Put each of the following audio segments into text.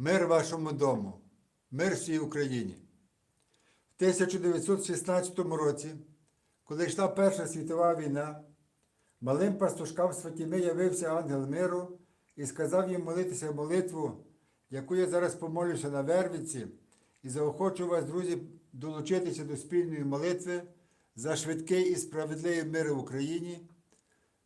Мир вашому дому, мир всій Україні. В 1916 році, коли йшла Перша світова війна, малим пастушкам Святіми явився ангел миру і сказав їм молитися молитву, яку я зараз помолюся на Вервиці, і заохочу вас, друзі, долучитися до спільної молитви за швидкий і справедливий мир в Україні,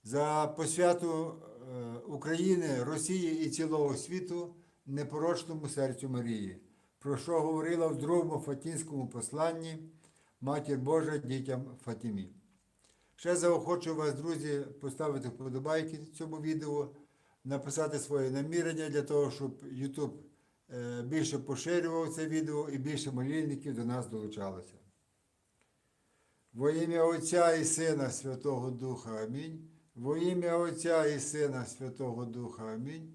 за посвяту е, України, Росії і цілого світу непорочному серцю Марії, про що говорила в другому Фатінському посланні Матір Божа дітям Фатімі. Ще заохочу вас, друзі, поставити вподобайки цьому відео, написати своє намірення для того, щоб YouTube е, більше поширював це відео і більше молільників до нас долучалося. Во ім'я Отця і Сина Святого Духа Амінь. Во ім'я Отця і Сина Святого Духа Амінь.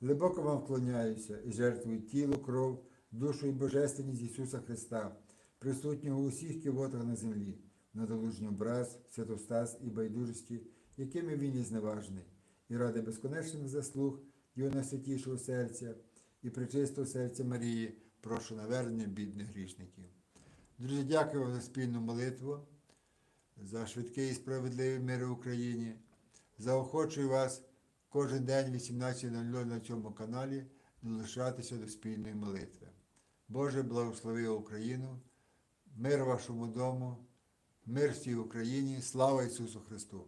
глибоко вам вклоняюся і жертвую тіло, кров, душу і божественність Ісуса Христа, присутнього у всіх кивотах на землі, на долужній образ, святостас і байдужості, якими він є зневажний, і ради безконечних заслуг Його найсвятішого серця і причистого серця Марії, прошу навернення бідних грішників. Друзі, дякую вам за спільну молитву за швидкий і справедливий мир в Україні. Заохочую вас кожен день 18.00 на цьому каналі долишатися до спільної молитви. Боже, благослови Україну, мир вашому дому, мир всій Україні, слава Ісусу Христу!